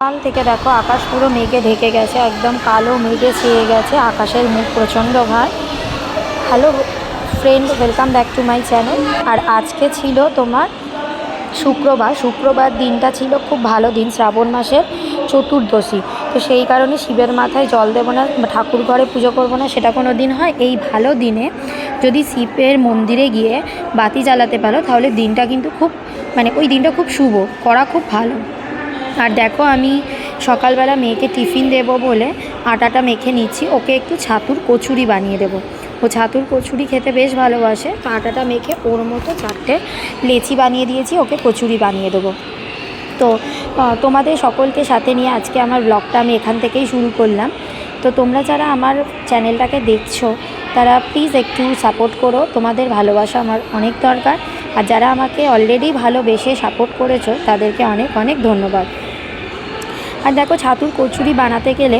সকাল থেকে দেখো আকাশ পুরো মেঘে ঢেকে গেছে, একদম কালো মেঘে ছেয়ে গেছে, আকাশের মুখ প্রচণ্ড ভার hello friend welcome back to my channel আর আজকে ছিল তোমার শুক্রবার শুক্রবার দিনটা ছিল খুব ভালো দিন, শ্রাবণ মাসের চতুর্দশী। তো সেই কারণে শিবের মাথায় জল দেবো না, ঠাকুর ঘরে পুজো করব না, সেটা কোনো দিন হয়। এই ভালো দিনে যদি শিবের মন্দিরে গিয়ে বাতি জ্বালাতে পারো, তাহলে দিনটা কিন্তু খুব মানে ওই দিনটা খুব শুভ, করা খুব ভালো। আর দেখো আমি সকালবেলা মেয়েকে টিফিন দেবো বলে আটাটা মেখে নিচ্ছি। ওকে একটু ছাতুর কচুরি বানিয়ে দেবো। ও ছাতুর কচুরি খেতে বেশ ভালোবাসে। আটাটা মেখে ওর মতো চারটে লেচি বানিয়ে দিয়েছি, ওকে কচুরি বানিয়ে দেবো। তো তোমাদের সকলকে সাথে নিয়ে আজকে আমার ব্লগটা আমি এখান থেকেই শুরু করলাম। তো তোমরা যারা আমার চ্যানেলটাকে দেখছ, তারা প্লিজ একটু সাপোর্ট করো। তোমাদের ভালোবাসা আমার অনেক দরকার। আর যারা আমাকে অলরেডি ভালোবেসে সাপোর্ট করেছ, তাদেরকে অনেক অনেক ধন্যবাদ। আর দেখো ছাতুর কচুরি বানাতে গেলে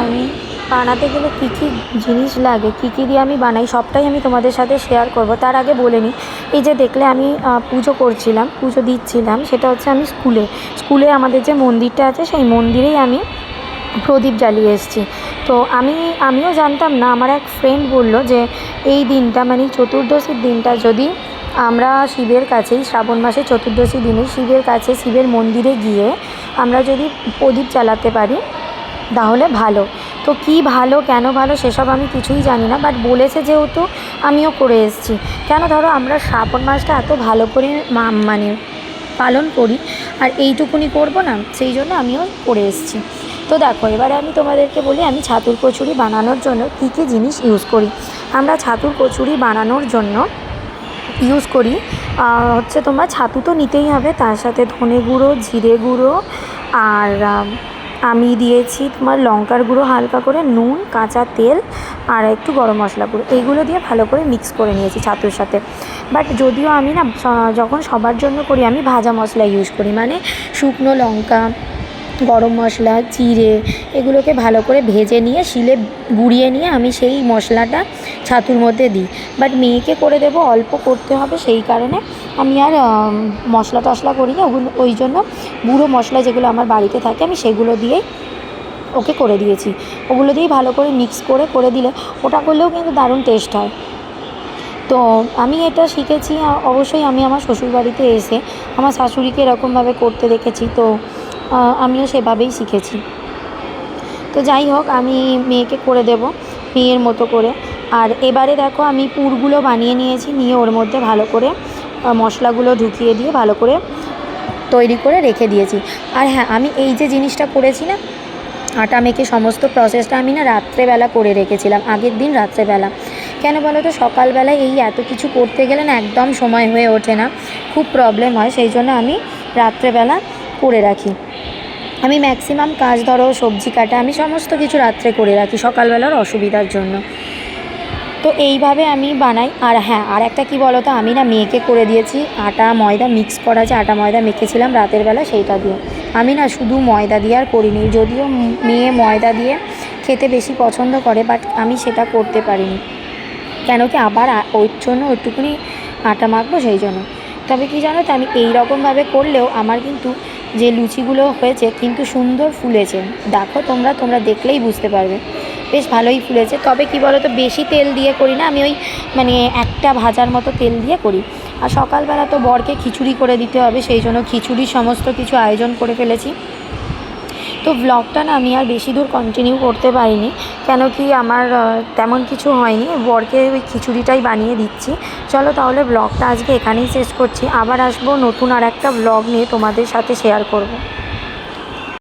আমি বানাতে গেলে কী কী জিনিস লাগে, কী কী দিয়ে আমি বানাই, সবটাই আমি তোমাদের সাথে শেয়ার করব। তার আগে বলে নিই এই যে দেখলে আমি পুজো করছিলাম, পুজো দিচ্ছিলাম, সেটা হচ্ছে আমি স্কুলে স্কুলে আমাদের যে মন্দিরটা আছে, সেই মন্দিরেই আমি প্রদীপ জ্বালিয়ে এসেছি। তো আমি, আমিও জানতাম না, আমার এক ফ্রেন্ড বলল যে, এই দিনটা মানে চতুর্দশীর দিনটা যদি আমরা শিবের কাছেই, শ্রাবণ মাসে চতুর্দশী দিনে শিবের কাছে, শিবের মন্দিরে গিয়ে আমরা যদি প্রদীপ জ্বালাতে পারি, তাহলে ভালো। তো কি ভালো, কেন ভালো সেসব আমি কিছুই জানি না বাট বলেছে যেহেতু আমিও করে এসেছি। কেন ধরো আমরা শ্রাবণ মাসটা এত ভালো করে মানে পালন করি, আর এইটুকুনি করব না, সেই জন্য আমিও করে এসেছি। তো দেখো, এবারে আমি তোমাদেরকে বলি, আমি ছাতুর কচুরি বানানোর জন্য কী কী জিনিস ইউজ করি। আমরা ছাতুর কচুরি বানানোর জন্য ইউজ করি। হচ্ছে তোমার ছাতু তো নিতেই হবে, তার সাথে ধনে গুঁড়ো, জিরে গুঁড়ো, আর, আমি দিয়েছি তোমার লঙ্কার গুঁড়ো হালকা করে, নুন, কাঁচা তেল, আর একটু গরম মশলা গুঁড়ো। এইগুলো দিয়ে ভালো করে মিক্স করে নিয়েছি ছাতুর সাথে। বাট যদিও আমি না যখন সবার জন্য করি, আমি ভাজা মশলা ইউজ করি। মানে শুকনো লঙ্কা গরম মশলা, জিরে এগুলোকে ভালো করে ভেজে নিয়ে, শিলে গুঁড়িয়ে নিয়ে আমি সেই মশলাটা ছাতুর মধ্যে দিই। বাট মেয়েকে করে দেবো, অল্প করতে হবে সেই কারণে আমি আর মশলা টশলা করি না। ওগুলো, ওই জন্য গুঁড়ো মশলা যেগুলো আমার বাড়িতে থাকে, আমি সেগুলো দিয়েই ওকে করে দিয়েছি। ওগুলো দিয়েই ভালো করে মিক্স করে করে দিলে ওটা করলেও কিন্তু দারুণ টেস্ট হয়। তো আমি এটা শিখেছি, অবশ্যই আমি আমার শ্বশুরবাড়িতে এসে, আমার শাশুড়িকে এরকমভাবে করতে দেখেছি। তো আমিও সেভাবেই শিখেছি। তো যাই হোক, আমি মেয়েকে করে দেব, মেয়ের মতো করে। আর এবারে দেখো, আমি পুরগুলো বানিয়ে নিয়েছি, নিয়ে ওর মধ্যে ভালো করে মশলাগুলো ঢুকিয়ে দিয়ে ভালো করে তৈরি করে রেখে দিয়েছি। আর হ্যাঁ আমি এই যে জিনিসটা করেছি না, আটা মেখে সমস্ত প্রসেসটা আমি না রাত্রেবেলা করে রেখেছিলাম, আগের দিন রাত্রেবেলা। কেন বলো তো, সকালবেলায় এই এত কিছু করতে গেলে না একদম সময় হয়ে ওঠে না, খুব প্রবলেম হয়, সেই জন্য আমি রাত্রেবেলা করে রাখি। আমি ম্যাক্সিমাম কাজ ধরো, সবজি কাটা, আমি সমস্ত কিছু রাত্রে করে রাখি সকালবেলার অসুবিধার জন্য। তো এইভাবে আমি বানাই। আর হ্যাঁ আর একটা কী বলো তো আমি না মেয়েকে করে দিয়েছি, আটা, ময়দা মিক্স করা যে আটা, ময়দা মেখেছিলাম রাতের বেলা সেইটা দিয়ে। আমি না শুধু ময়দা দিয়ে আর করিনি, যদিও মেয়ে ময়দা দিয়ে খেতে বেশি পছন্দ করে বাট আমি সেটা করতে পারিনি। কেন কি আবার ওর জন্য ওইটুকুনি আটা মাখবো সেই জন্য। তবে কি জানো তো, আমি এই রকমভাবে করলেও আমার কিন্তু যে লুচিগুলো হয়েছে কিন্তু সুন্দর ফুলেছে। দেখো তোমরা তোমরা দেখলেই বুঝতে পারবে। বেশ ভালোই ফুলেছে। তবে কি বলো তো বেশি তেল দিয়ে করি না, আমি ওই মানে একটা ভাজার মতো তেল দিয়ে করি। আর সকালবেলা তো বরকে খিচুড়ি করে দিতে হবে, সেই জন্য খিচুড়ি সমস্ত কিছু আয়োজন করে ফেলেছি। তো ব্লগটা না আমি আর বেশি দূর কন্টিনিউ করতে পারিনি, কেন কি আমার তেমন কিছু হয়নি। বরকে ওই খিচুড়িটাই বানিয়ে দিচ্ছি। চলো তাহলে ব্লগটা আজকে এখানেই শেষ করছি। আবার আসব নতুন আর একটা ব্লগ নিয়ে তোমাদের সাথে শেয়ার করব।